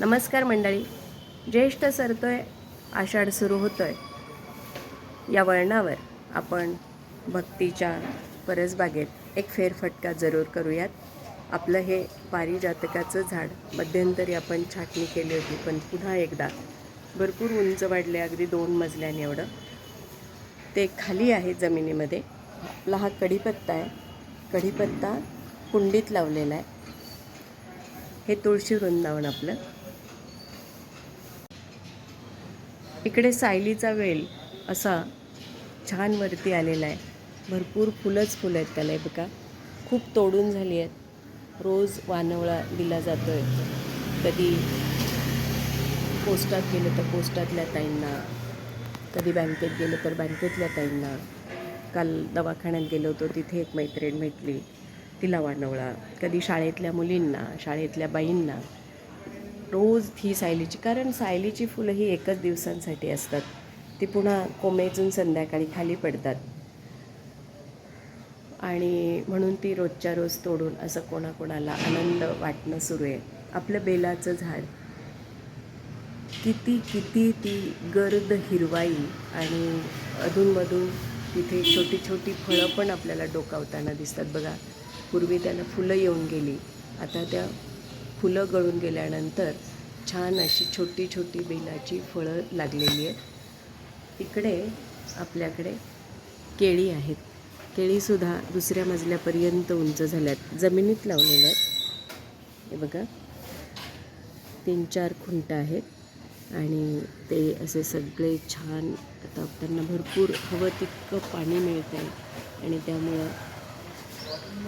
नमस्कार मंडळी. ज्येष्ठ सरतोय आषाढ सुरू होतोय. या वळणावर आपण भक्तीच्या परसबागेत एक फेरफटका जरूर करूयात. आपलं हे पारिजातकाचं झाड मध्यंतरी आपण छाटणी केली होती पण पुन्हा एकदा भरपूर उंच वाढले अगदी दोन मजल्याने एवढं. ते खाली आहे जमिनीमध्ये. आपला हा कढीपत्ता आहे. कढीपत्ता कुंडीत लावलेला आहे. हे तुळशी वृंदावन आपलं. इकडे सायलीचा वेल असा छान वरती आलेला आहे. भरपूर फुलंच फुलं आहेत त्याला हे बघा. खूप तोडून झाली आहेत. रोज वानवळा दिला जातो आहे कधी पोस्टात गेलं तर पोस्टातल्या ताईंना कधी बँकेत गेलं तर बँकेतल्या ताईंना. काल दवाखान्यात गेलो होतो तिथे एक मैत्रीण भेटली. तिला वानवळा. कधी शाळेतल्या मुलींना शाळेतल्या बाईंना. रोज ही सायलीची कारण सायलीची फुलं ही एकच दिवसांसाठी असतात. ती पुन्हा कोमेजून संध्याकाळी खाली पडतात. आणि म्हणून ती रोजच्या रोज तोडून असं कोणाकोणाला आनंद वाटणं सुरू आहे. आपलं बेलाचं झाड. किती किती ती गर्द हिरवाई आणि अधूनमधून तिथे छोटी छोटी फळं पण आपल्याला डोकावताना दिसतात. बघा पूर्वी त्याला फुलं येऊन गेली. आता त्या फुलं गळून गेल्यानंतर छान अशी छोटी छोटी बेलाची फळं लागलेली आहेत. इकडे आपल्याकडे केळी आहेत. केळीसुद्धा दुसऱ्या मजल्यापर्यंत उंच झाल्यात. जमिनीत लावलेल्या आहेत. हे बघा. तीन चार खुंट आहेत आणि ते असे सगळे छान आता त्यांना भरपूर हवं तितकं पाणी मिळतं आहे आणि त्यामुळं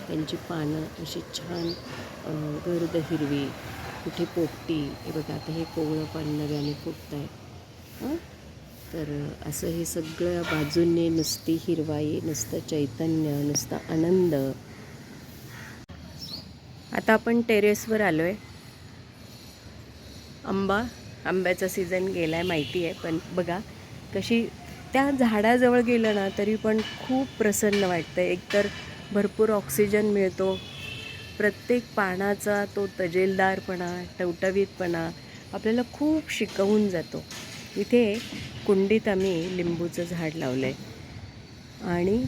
त्यांची पानं अशी छान गर्द हिरवी कुठे पोपटी हे बघा आता हे कोवळं पान नव्याने फुटत आहे हां? तर असं हे सगळं बाजूने नुसती हिरवाई नुसतं चैतन्य नुसता आनंद. आता आपण टेरेसवर आलो आहे आंबा आंब्याचा सीझन गेला आहे माहिती आहे पण बघा कशी त्या झाडाजवळ गेलं ना तरी पण खूप प्रसन्न वाटतं एकतर भरपूर ऑक्सिजन मिळतो. प्रत्येक पानाचा तो तजेलदारपणा टवटवीतपणा आपल्याला खूप शिकवून जातो. इथे कुंडीत आम्ही लिंबूचं झाड लावलं आहे आणि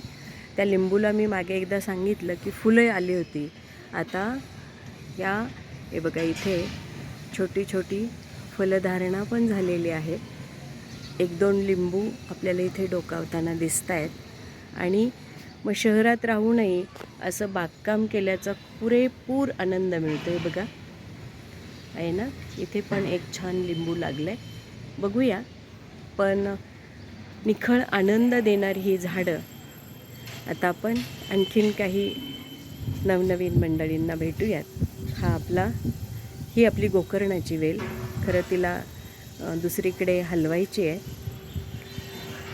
त्या लिंबूला मी मागे एकदा सांगितलं की फुलं आली होती. आता या हे बघा इथे छोटी छोटी फलधारणा पण झालेली आहे. एक दोन लिंबू आपल्याला इथे डोकावताना दिसत आहेत आणि मग शहरात राहूनही असं बागकाम केल्याचा पुरेपूर आनंद मिळतो आहे बघा. आहे ना? इथे पण एक छान लिंबू लागलं आहे बघूया. पण निखळ आनंद देणारी ही झाडं. आता आपण आणखीन काही नवनवीन मंडळींना भेटूयात. हा आपला ही आपली गोकर्णाची वेल. खरं तिला दुसरीकडे हलवायची आहे.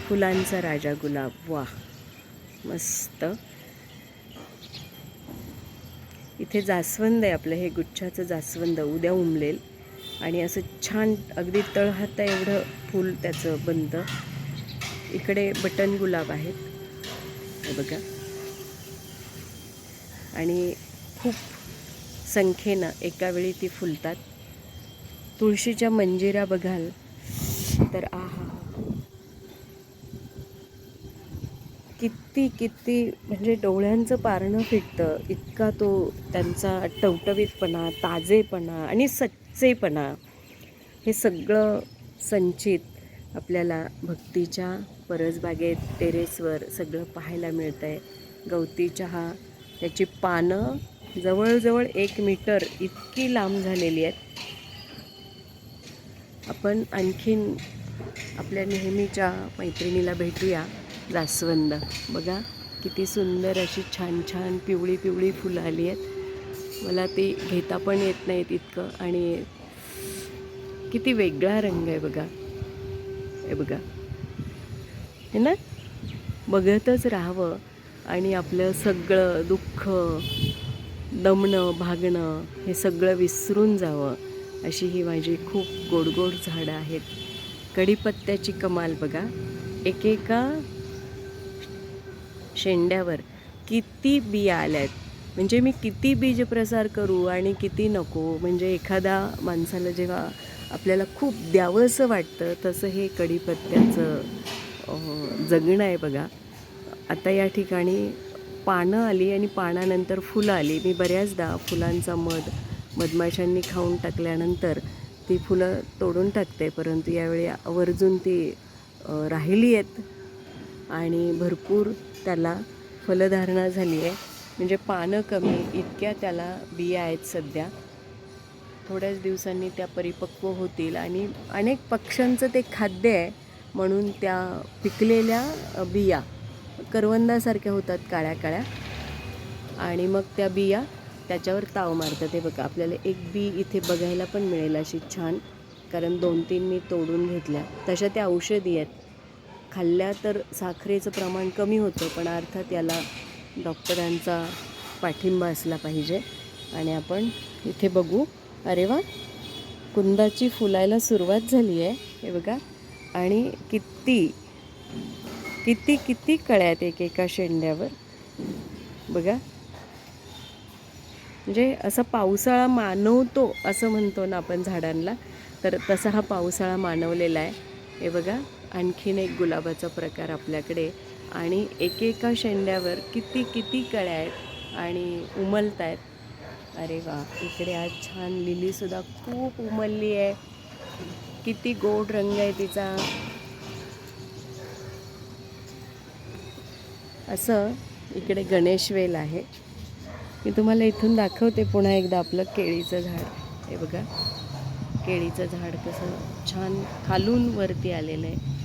फुलांचा राजा गुलाब. वा मस्त. इथे जास्वंद आहे आपलं हे गुच्छाचं जास्वंद उद्या उमलेल. आणि असं छान अगदी तळहाता एवढं फूल त्याचं बनतं इकडे बटन गुलाब आहेत. हे बघा. आणि खूप संख्येनं एका वेळी ती फुलतात. तुळशीच्या मंजिरा बघाल. तर आहा. किती किती म्हणजे डोळ्यांचं पारणं फिटतं. इतका तो त्यांचा टवटवीतपणा ताजेपणा आणि सच्चेपणा हे सगळं संचित आपल्याला भक्तीच्या परसबागेत टेरेसवर सगळं पाहायला मिळतं आहे गवती चहा त्याची पानं जवळजवळ एक मीटर इतकी लांब झालेली आहेत. आपण आणखीन आपल्या नेहमीच्या मैत्रिणीला भेटूया. जास्वंद. बघा किती सुंदर अशी छान छान पिवळी पिवळी फुलं आली आहेत. मला ती घेता पण येत नाहीत इतकं आणि किती वेगळा रंग आहे बघा. हे बघा. हे ना? बघतच राहावं आणि आपलं सगळं दुःख दमणं भागणं हे सगळं विसरून जावं. अशी ही माझी खूप गोडगोड झाडं आहेत. कढीपत्त्याची कमाल बघा. एकेका शेंड्यावर किती बिया आल्या आहेत म्हणजे मी किती बीज प्रसार करू आणि किती नको? म्हणजे एखादा माणसाला जेव्हा आपल्याला खूप द्यावंसं वाटतं तसं हे कढीपत्त्याचं जगणं आहे बघा. आता या ठिकाणी पानं आली आणि पानानंतर फुलं आली. मी बऱ्याचदा फुलांचा मध मधमाशांनी खाऊन टाकल्यानंतर ती फुलं तोडून टाकते परंतु यावेळी आवर्जून ती राहिली आहेत. आणि भरपूर त्याला फलधारणा झाली आहे. म्हणजे पानं कमी इतक्या त्याला बिया आहेत सध्या. थोड्याच दिवसांनी त्या परिपक्व होतील आणि अनेक पक्ष्यांचं ते खाद्य आहे म्हणून त्या पिकलेल्या बिया करवंदासारख्या होतात काळ्या काळ्या. आणि मग त्या बिया त्याच्यावर ताव मारतात. ते बघा आपल्याला एक बी इथे बघायला पण मिळेल अशी छान. कारण दोन तीन मी तोडून घेतल्या. तशा त्या औषधी आहेत. खाल्ल्या तर साखरेचं प्रमाण कमी होतं पण अर्थात याला डॉक्टरांचा पाठिंबा असला पाहिजे. आणि आपण इथे बघू अरे वा कुंदाची फुलायला सुरुवात झाली आहे. हे बघा आणि किती किती किती कळ्यात एक एका शेंड्यावर. बघा म्हणजे असं पावसाळा मानवतो असं म्हणतो ना आपण झाडांना तर तसा हा पावसाळा मानवलेला आहे. हे बघा आणखीन एक गुलाबाचा प्रकार आपल्याकडे. आणि एकेका शेंड्यावर किती किती कळ्या आहेत आणि उमलत आहेत अरे वा इकडे आज छान लिलीसुद्धा खूप उमलली आहे. किती गोड रंग आहे तिचा. असं इकडे गणेशवेल आहे. मी तुम्हाला इथून दाखवते पुन्हा एकदा आपलं केळीचं झाड. हे बघा केळीचं झाड कसं छान खालून वरती आलेलं आहे.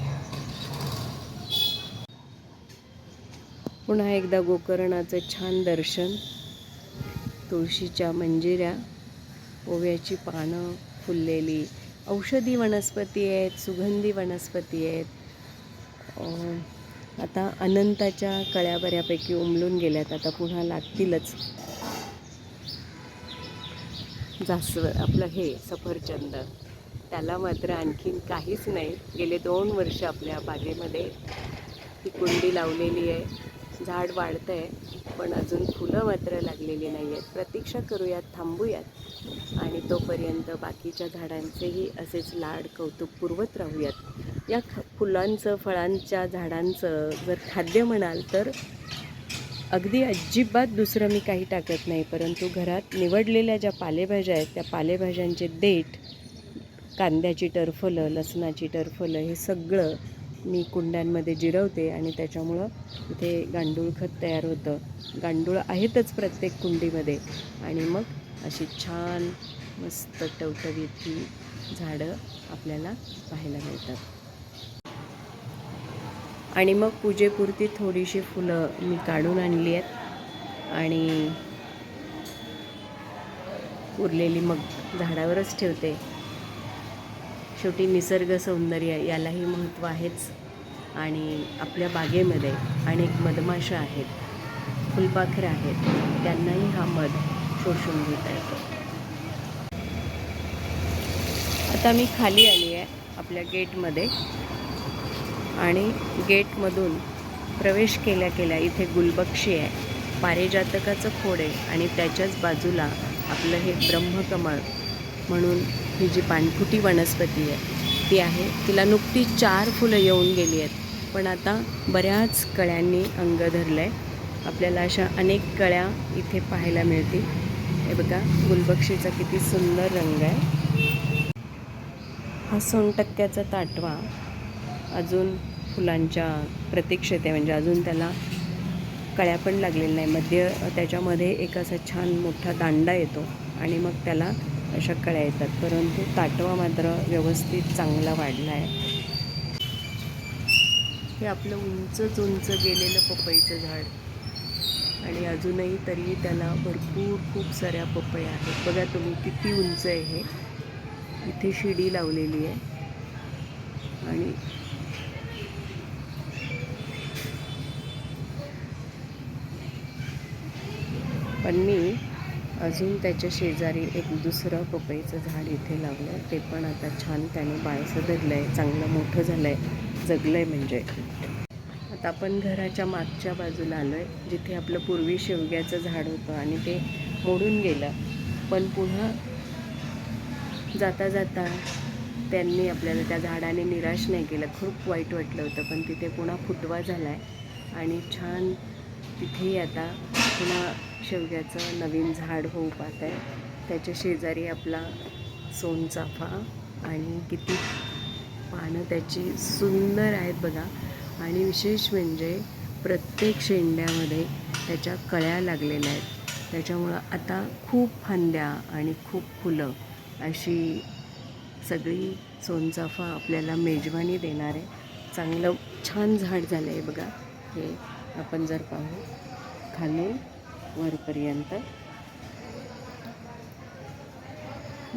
पुन्हा एकदा गोकर्णाचं छान दर्शन. तुळशीच्या मंजिऱ्या ओव्याची पानं फुललेली. औषधी वनस्पती आहेत सुगंधी वनस्पती आहेत. आता अनंताच्या कळ्या बऱ्यापैकी उमलून गेल्यात. आता पुन्हा लागतीलच. जास्व आपलं हे सफरचंद. त्याला मात्र आणखीन काहीच नाही. गेले दोन वर्ष आपल्या बागेमध्ये ती कुंडी लावलेली आहे. झाड वाढतं आहे पण अजून फुलं मात्र लागलेली नाही आहेत प्रतीक्षा करूयात थांबूयात. आणि तोपर्यंत बाकीच्या झाडांचेही असेच लाड कौतुक पुरवत राहूयात. या ख फुलांचं फळांच्या झाडांचं जर खाद्य म्हणाल तर अगदी अजिबात दुसरं मी काही टाकत नाही परंतु घरात निवडलेल्या ज्या पालेभाज्या आहेत त्या पालेभाज्यांचे देठ कांद्याची टरफलं लसणाची टरफलं हे सगळं मी कुंड्यांमध्ये जिरवते आणि त्याच्यामुळं इथे गांडूळ खत तयार होतं. गांडूळ आहेतच प्रत्येक कुंडीमध्ये. आणि मग अशी छान मस्त टवटवीत ही झाडं आपल्याला पाहायला मिळतात. आणि मग पूजेपुरती थोडीशी फुलं मी काढून आणली आहेत. आणि उरलेली मग झाडावरच ठेवते. शेवटी निसर्ग सौंदर्य यालाही महत्त्व आहेच. आणि आपल्या बागेमध्ये अनेक मधमाशा आहेत फुलपाखरं आहेत त्यांनाही हा मध शोषून घेता येतो. आता मी खाली आली आहे आपल्या गेटमध्ये आणि गेटमधून प्रवेश केल्या केल्या इथे गुलबक्षी आहे. पारिजातकाचं खोड आहे आणि त्याच्याच बाजूला आपलं हे ब्रह्मकमळ म्हणून ही जी पाणफुटी वनस्पती आहे ती आहे. तिला नुकती चार फुलं येऊन गेली आहेत. पण आता बऱ्याच कळ्यांनी अंग धरलं आहे आपल्याला अशा अनेक कळ्या इथे पाहायला मिळतील. हे बघा गुलबक्षीचा किती सुंदर रंग आहे. हा सोनटक्क्याचा ताटवा अजून फुलांच्या प्रतीक्षेत आहे. म्हणजे अजून त्याला कळ्या पण लागलेल्या नाही. मध्य त्याच्यामध्ये एक असा छान मोठा दांडा येतो आणि मग त्याला अशा कळ्या येतात. परंतु ताटवा मात्र व्यवस्थित चांगला वाढला आहे हे आपलं उंचच उंच गेलेलं पपईचं झाड. आणि अजूनही तरी त्याला भरपूर खूप साऱ्या पपया आहेत. बघा तुम्ही किती उंच आहे हे. इथे शिडी लावलेली आहे. आणि पण मी अजून त्याच्या शेजारी एक दुसरं पपईचं झाड इथे लावलं आहे ते पण आता छान त्याने बाळसं धरलं आहे चांगलं मोठं झालं आहे जगलं आहे म्हणजे. आता आपण घराच्या मागच्या बाजूला आलो आहे जिथे आपलं पूर्वी शेवग्याचं झाड होतं आणि ते मोडून गेलं. पण पुन्हा जाता जाता त्यांनी आपल्याला त्या झाडाने निराश नाही केलं. खूप वाईट वाटलं होतं पण तिथे पुन्हा फुटवा झाला आहे आणि छान तिथेही आता पुन्हा शेवग्याचं नवीन झाड होऊ पाहत आहे. त्याच्या शेजारी आपला सोनचाफा आणि किती पानं त्याची सुंदर आहेत बघा. आणि विशेष म्हणजे प्रत्येक शेंड्यामध्ये त्याच्या कळ्या लागलेल्या आहेत. त्याच्यामुळं आता खूप फांद्या आणि खूप फुलं अशी सगळी सोनचाफा आपल्याला मेजवानी देणार. आहे चांगलं छान झाड झालं आहे बघा. हे आपण जर पाहू खालून वरपर्यंत.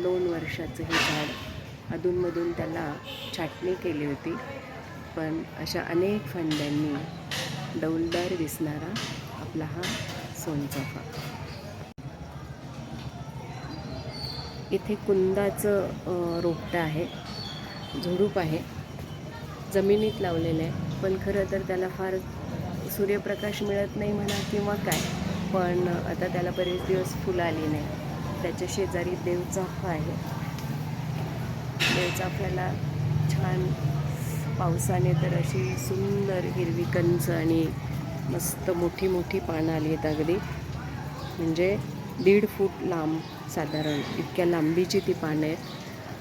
दोन वर्षाचं हे झाड अधूनमधून त्याला छाटणी केली होती. पण अशा अनेक फांद्यांनी डौलदार दिसणारा आपला हा सोनचाफा इथे कुंदाचं रोपटं आहे. झुडूप आहे. जमिनीत लावलेलं आहे. पण खरं तर त्याला फार सूर्यप्रकाश मिळत नाही म्हणा किंवा काय. पण आता त्याला बरेच दिवस फुलं आली नाही. त्याच्या शेजारी देवचाफा आहे. देवचाफ्याला छान पावसाने तर अशी सुंदर हिरवी कंच आणि मस्त मोठी मोठी पानं आली आहेत अगदी. म्हणजे दीड फूट लांब साधारण. इतक्या लांबीची ती पानं आहेत.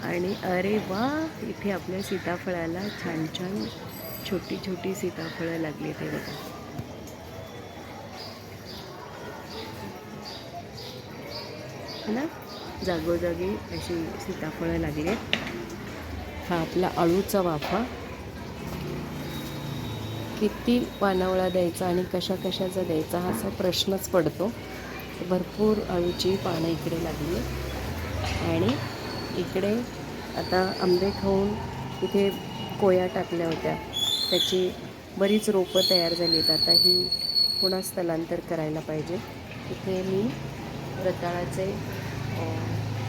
आणि अरे वा! इथे आपल्या सीताफळाला छान छान छोटी छोटी सीताफळं लागली ते बघा. है ना? जागोजागी अशी सीताफळं लागली आहेत. हा आपला अळूचा वाफा. किती पानावळा द्यायचा आणि कशा कशाचा द्यायचा हा असा प्रश्नच पडतो. भरपूर अळूची पानं इकडे लागली आणि इकडे आता आंबे खाऊन इथे कोया टाकल्या होत्या. त्याची बरीच रोपं तयार झाली आहेत. आता ही पुन्हा स्थलांतर करायला पाहिजे. इथे मी रताळाचे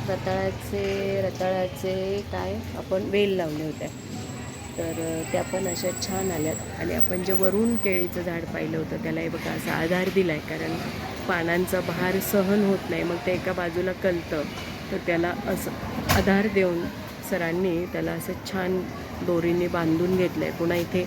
रताळ्याचे रताळ्याचे काय आपण वेल लावले होत्या तर त्या पण अशा छान आल्यात. आणि आपण जे वरून केळीचं झाड पाहिलं होतं त्यालाही बघा असा आधार दिला आहे कारण पानांचा भार सहन होत नाही. मग ते एका बाजूला कलतं. तर त्याला असं आधार देऊन सरांनी त्याला असं छान दोरीने बांधून घेतलं आहे पुन्हा इथे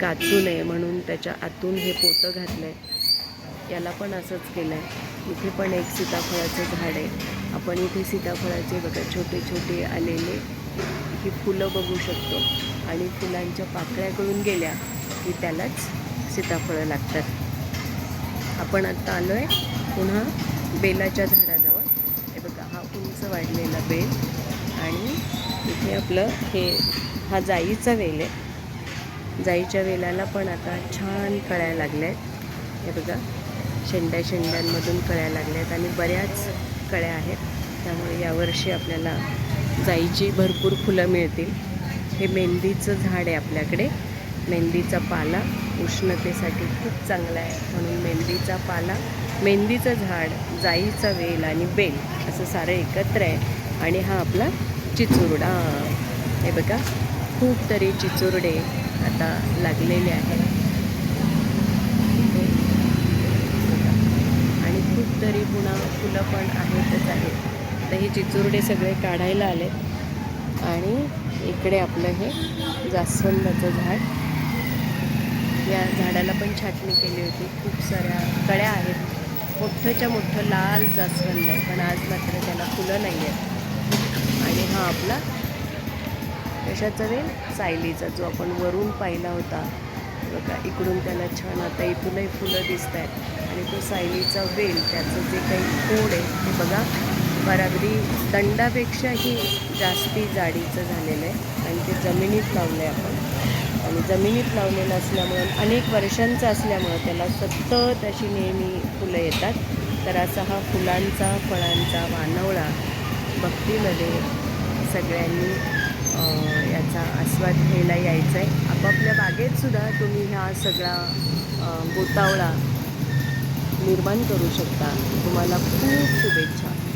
काचू नये म्हणून त्याच्या आतून हे पोतं घातलं आहे याला पण असंच केलं आहे इथे पण एक सीताफळाचं झाड आहे. आपण इथे सीताफळाचे बघा छोटे छोटे आलेले. ही फुलं बघू शकतो. आणि फुलांच्या पाकळ्याकडून गेल्या की त्यालाच सीताफळं लागतात. आपण आत्ता आलो आहे पुन्हा बेलाच्या झाडाजवळ. हे बघा हा उंच वाढलेला बेल. आणि इथे आपलं हे हा जाईचा वेल आहे. जाईच्या वेलाला पण आता छान कळायला लागल्या आहेत हे बघा शेंड्या शेंड्यांमधून कळायला लागल्या आहेत आणि बऱ्याच कळ्या आहेत. त्यामुळे यावर्षी आपल्याला जाईची भरपूर फुलं मिळतील. हे मेहंदीचं झाड आहे आपल्याकडे. मेहंदीचा पाला उष्णतेसाठी खूप चांगला आहे. म्हणून मेहंदीचा पाला मेहंदीचं झाड जाईचा वेल आणि बेल असं सारं एकत्र आहे. आणि हा आपला चिचुरडा. हे बघा खूप तरी चिचुरडे आता लागलेले आहेत इथे बघा. घरी पुन्हा फुलं पण आहेतच आहेत. तर हे चिचुरडे सगळे काढायला आले. आणि इकडे आपलं हे जास्वंदाचं झाड. या झाडाला पण छाटणी केली होती. खूप साऱ्या कळ्या आहेत. मोठंच्या मोठं लाल जास्वंद आहे. पण आज मात्र त्याला फुलं नाही आहेत. आणि हा आपला कशाचा वेल सायलीचा जो आपण वरून पाहिला होता. बघा इकडून त्याला छान आता इथूनही फुलं दिसत आहेत आणि तो सायलीचा वेल त्याचं जे काही खोड आहे ते बघा. बराबरी दंडापेक्षाही जास्ती जाडीचं झालेलं आहे. आणि ते जमिनीत लावलं आहे आपण. आणि जमिनीत लावलेलं असल्यामुळं अनेक वर्षांचं असल्यामुळं त्याला सतत अशी नेहमी फुलं येतात. तर असा हा फुलांचा फळांचा वानवळा भक्तीमध्ये सगळ्यांनी याचा आस्वाद घ्यायला यायचा आहे आपापल्या बागेत सुद्धा तुम्ही ह्या सगळा गोतावळा निर्माण करू शकता. तुम्हाला खूप शुभेच्छा.